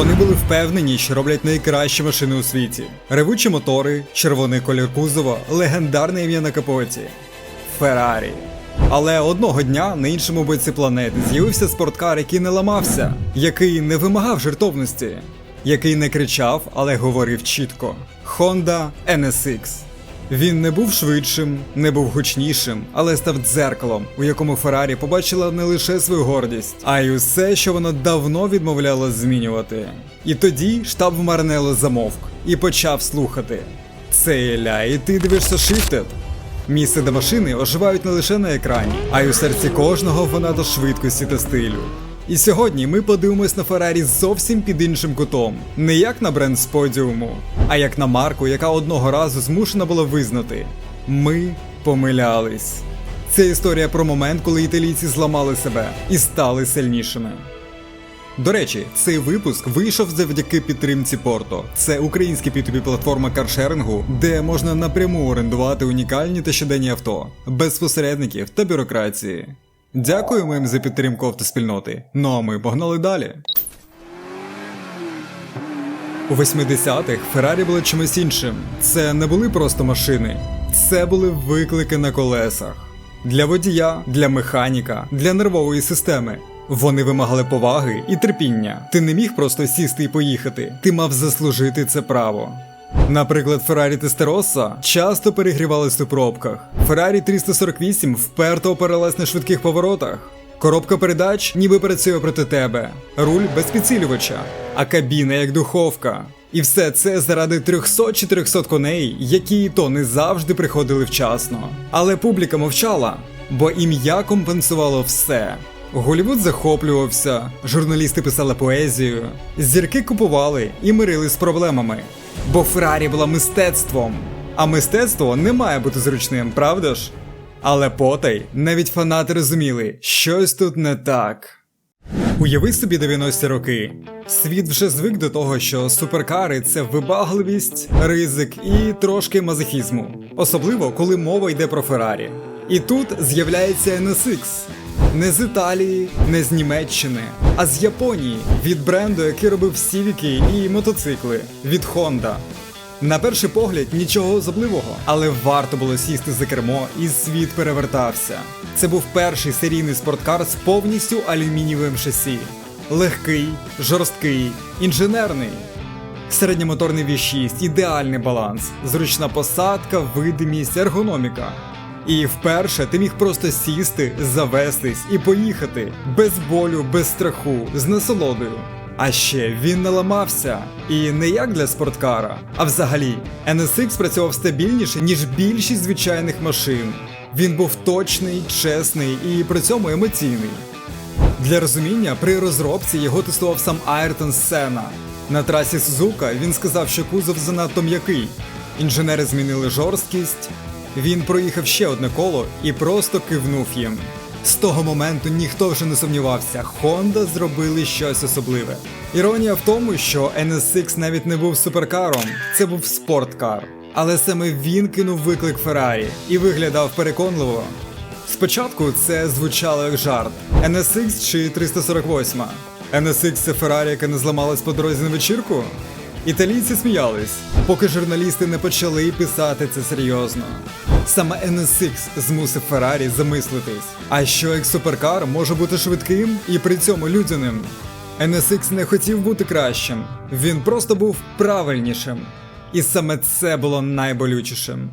Вони були впевнені, що роблять найкращі машини у світі. Ревучі мотори, червоний колір кузова, легендарне ім'я на капоті Феррарі. Але одного дня на іншому боці планети з'явився спорткар, який не ламався, який не вимагав жертовності, який не кричав, але говорив чітко: Honda NSX. Він не був швидшим, не був гучнішим, але став дзеркалом, у якому Феррарі побачила не лише свою гордість, а й усе, що вона давно відмовлялась змінювати. І тоді штаб Марнело замовк і почав слухати. Це Еля, і ти дивишся Shifted? Місце до машини оживають не лише на екрані, а й у серці кожного фаната швидкості та стилю. І сьогодні ми подивимось на Феррарі зовсім під іншим кутом, не як на бренд з подіуму, а як на марку, яка одного разу змушена була визнати: ми помилялись. Це історія про момент, коли італійці зламали себе і стали сильнішими. До речі, цей випуск вийшов завдяки підтримці Порто. Це українська P2P платформа каршерингу, де можна напряму орендувати унікальні та щоденні авто, без посередників та бюрократії. Дякуємо їм за підтримку автоспільноти. Ну а ми погнали далі. У 80-х Феррарі були чимось іншим. Це не були просто машини, це були виклики на колесах. Для водія, для механіка, для нервової системи. Вони вимагали поваги і терпіння. Ти не міг просто сісти і поїхати, ти мав заслужити це право. Наприклад, Ferrari Testarossa часто перегрівались у пробках. Ferrari 348 вперто опиралась на швидких поворотах. Коробка передач ніби працює проти тебе, руль без підсилювача, а кабіна як духовка. І все це заради 300-400 коней, які і то не завжди приходили вчасно. Але публіка мовчала, бо ім'я компенсувало все. Голівуд захоплювався, журналісти писали поезію, зірки купували і мирили з проблемами. Бо Феррарі була мистецтвом. А мистецтво не має бути зручним, правда ж? Але потай навіть фанати розуміли, щось тут не так. Уяви собі 90-ті роки. Світ вже звик до того, що суперкари це вибагливість, ризик і трошки мазохізму, особливо коли мова йде про Феррарі. І тут з'являється NSX. Не з Італії, не з Німеччини, а з Японії від бренду, який робив всі віки і мотоцикли від Honda. На перший погляд нічого особливого, але варто було сісти за кермо, і світ перевертався. Це був перший серійний спорткар з повністю алюмінієвим шасі. Легкий, жорсткий, інженерний. Середньомоторний V6, ідеальний баланс, зручна посадка, видимість, ергономіка. І вперше ти міг просто сісти, завестись і поїхати без болю, без страху, з насолодою. А ще він не ламався. І не як для спорткара, а взагалі, NSX працював стабільніше, ніж більшість звичайних машин. Він був точний, чесний і при цьому емоційний. Для розуміння, при розробці його тестував сам Айртон Сена. На трасі Сузука він сказав, що кузов занадто м'який. Інженери змінили жорсткість. Він проїхав ще одне коло і просто кивнув їм. З того моменту ніхто вже не сумнівався, Honda зробили щось особливе. Іронія в тому, що NSX навіть не був суперкаром, це був спорткар. Але саме він кинув виклик Феррарі і виглядав переконливо. Спочатку це звучало як жарт: NSX чи 348. NSX це Феррарі, яка не зламалась по дорозі на вечірку? Італійці сміялись, поки журналісти не почали писати це серйозно. Саме NSX змусив Феррарі замислитись. А що як суперкар може бути швидким і при цьому людяним? NSX не хотів бути кращим, він просто був правильнішим. І саме це було найболючішим.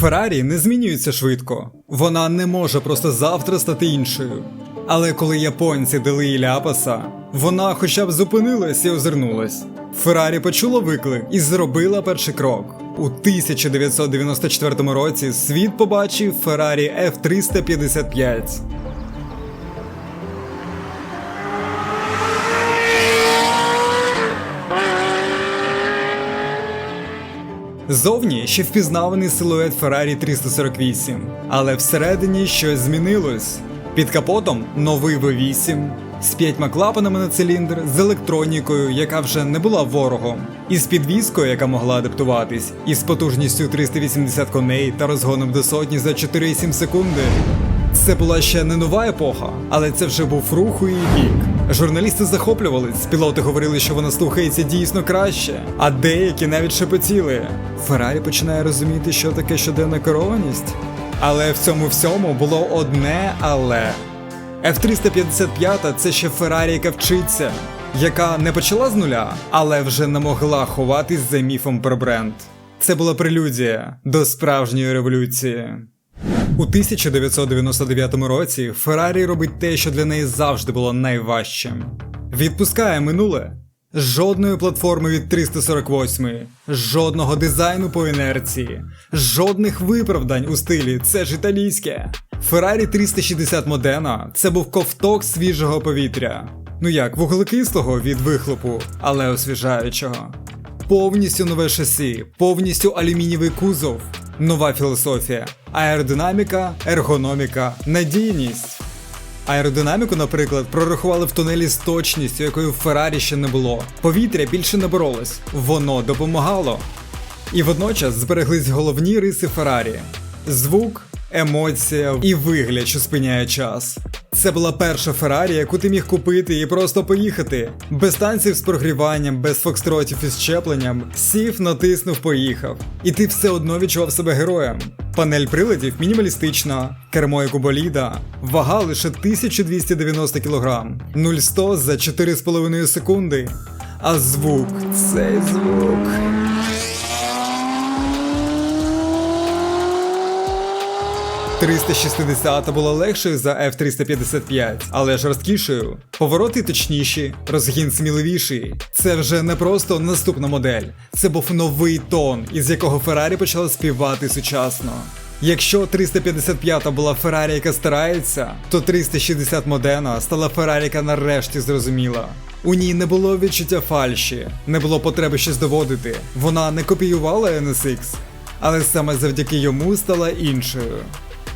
Феррарі не змінюється швидко, вона не може просто завтра стати іншою. Але коли японці дали їй ляпаса, вона хоча б зупинилась і озирнулась. Феррарі почула виклик і зробила перший крок. У 1994 році світ побачив Феррарі F355. Зовні ще впізнаваний силует Ferrari 348, але всередині щось змінилось. Під капотом новий V8 з п'ятьма клапанами на циліндр, з електронікою, яка вже не була ворогом, із підвіскою, яка могла адаптуватись, із потужністю 380 коней та розгоном до сотні за 4,7 секунди. Це була ще не нова епоха, але це вже був рух у її бік. Журналісти захоплювались, пілоти говорили, що вона слухається дійсно краще, а деякі навіть шепотіли. Феррарі починає розуміти, що таке щоденна керованість. Але в цьому всьому було одне але. F355 це ще Феррарі, яка вчиться, яка не почала з нуля, але вже не могла ховатись за міфом про бренд. Це була прелюдія до справжньої революції. У 1999 році Феррарі робить те, що для неї завжди було найважчим. Відпускає минуле. Жодної платформи від 348, жодного дизайну по інерції, жодних виправдань у стилі це ж італійське. Ferrari 360 Modena – це був ковток свіжого повітря. Ну як, вуглекислого від вихлопу, але освіжаючого. Повністю нове шасі, повністю алюмінієвий кузов, нова філософія, аеродинаміка, ергономіка, надійність. Аеродинаміку, наприклад, прорахували в тунелі з точністю, якої в Феррарі ще не було. Повітря більше не боролось, воно допомагало. І водночас збереглись головні риси Феррарі: звук, емоція і вигляд, що спиняє час. Це була перша Феррарі, яку ти міг купити і просто поїхати. Без танців з прогріванням, без фокстротів із щепленням, сів, натиснув, поїхав. І ти все одно відчував себе героєм. Панель приладів мінімалістична, кермо як у боліда, вага лише 1290 кг, 0-100 за 4,5 секунди. А звук, цей звук. «360» була легшою за F355, але ж розкішою. Повороти точніші, розгін сміливіший. Це вже не просто наступна модель, це був новий тон, із якого Феррарі почала співати сучасно. Якщо 355 була Феррарі, яка старається, то 360 Модена стала Феррарі, яка нарешті зрозуміла. У ній не було відчуття фальші, не було потреби щось доводити. Вона не копіювала NSX, але саме завдяки йому стала іншою.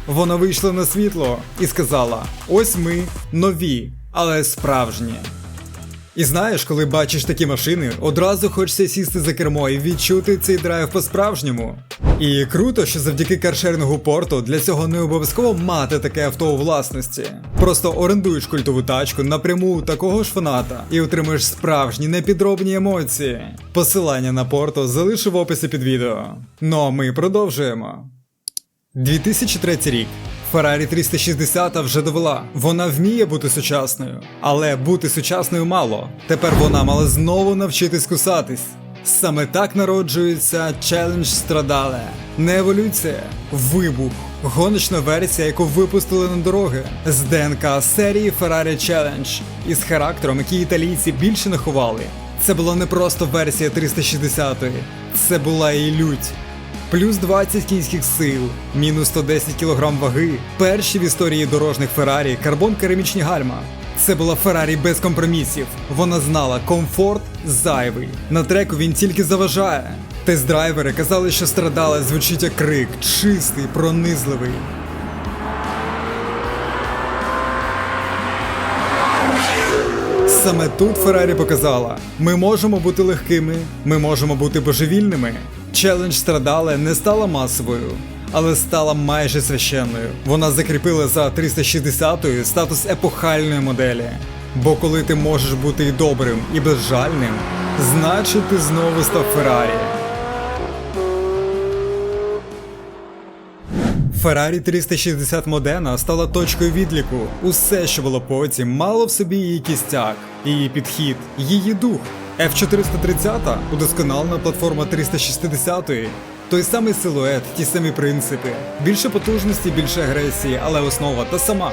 Вона вийшла на світло і сказала: ось ми нові, але справжні. І знаєш, коли бачиш такі машини, одразу хочеться сісти за кермо і відчути цей драйв по-справжньому. І круто, що завдяки каршерінгу порту для цього не обов'язково мати таке авто у власності. Просто орендуєш культову тачку напряму у такого ж фаната і отримуєш справжні непідробні емоції. Посилання на порту залишу в описі під відео. Ну а ми продовжуємо. 2003 рік. Ferrari 360 вже довела. Вона вміє бути сучасною, але бути сучасною мало. Тепер вона мала знову навчитись кусатись. Саме так народжується челендж страдале. Не еволюція, вибух, гоночна версія, яку випустили на дороги з ДНК серії Ferrari Challenge із характером, який італійці більше не ховали. Це була не просто версія 360-ї, це була і лють. Плюс 20 кінських сил, мінус 110 кг ваги, перші в історії дорожніх Феррарі карбон керамічні гальма. Це була Феррарі без компромісів. Вона знала, комфорт зайвий. На треку він тільки заважає. Тест-драйвери казали, що страдали звучить як крик, чистий, пронизливий. Саме тут Феррарі показала: ми можемо бути легкими, ми можемо бути божевільними. Челендж страдале не стала масовою, але стала майже священною. Вона закріпила за 360-ю статус епохальної моделі. Бо коли ти можеш бути і добрим, і безжальним, значить ти знову став Феррарі. Ferrari 360 Modena стала точкою відліку. Усе, що було потім, мало в собі її кістяк, її підхід, її дух. F430 удосконалена платформа 360-ї. Той самий силует, ті самі принципи, більше потужності, більше агресії, але основа та сама.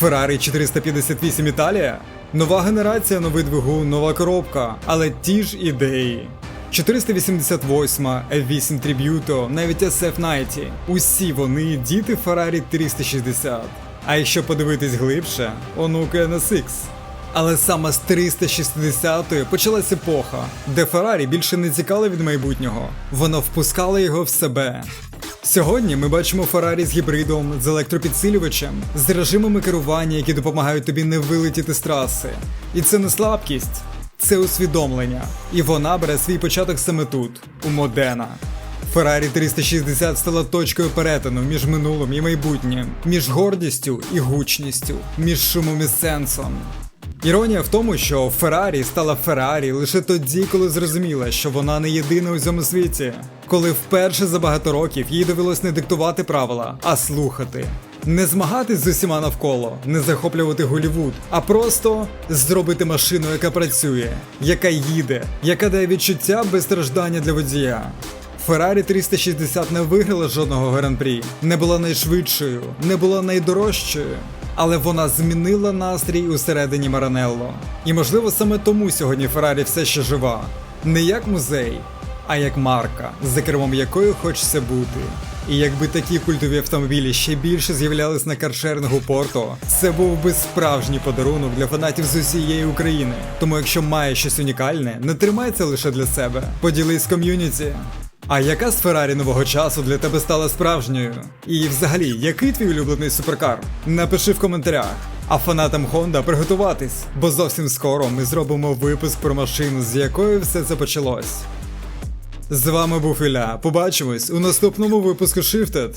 Ferrari 458 Італія. Нова генерація, новий двигун, нова коробка, але ті ж ідеї. 488, F8 Tributo, навіть SF90. Усі вони діти Ferrari 360. А якщо подивитись глибше, онуки NSX. Але саме з 360-ї почалась епоха, де Феррарі більше не тікали від майбутнього, вона впускала його в себе. Сьогодні ми бачимо Феррарі з гібридом, з електропідсилювачем, з режимами керування, які допомагають тобі не вилетіти з траси. І це не слабкість, це усвідомлення. І вона бере свій початок саме тут, у Модена. Ferrari 360 стала точкою перетину між минулим і майбутнім, між гордістю і гучністю, між шумом і сенсом. Іронія в тому, що Феррарі стала Феррарі лише тоді, коли зрозуміла, що вона не єдина у цьому світі, коли вперше за багато років їй довелось не диктувати правила, а слухати. Не змагатись з усіма навколо, не захоплювати Голівуд, а просто зробити машину, яка працює, яка їде, яка дає відчуття без страждання для водія. Феррарі 360 не виграла жодного гран-прі, не була найшвидшою, не була найдорожчою, але вона змінила настрій усередині Маранелло. І можливо саме тому сьогодні Феррарі все ще жива. Не як музей, а як марка, за кермом якої хочеться бути. І якби такі культові автомобілі ще більше з'являлись на каршерингу Порто, це був би справжній подарунок для фанатів з усієї України. Тому якщо маєш щось унікальне, не тримай це лише для себе. Поділись ком'юніті. А яка з Феррарі нового часу для тебе стала справжньою? І взагалі, який твій улюблений суперкар? Напиши в коментарях. А фанатам Honda приготуватись, бо зовсім скоро ми зробимо випуск про машину, з якої все це почалось. З вами був Ілля. Побачимось у наступному випуску Shifted.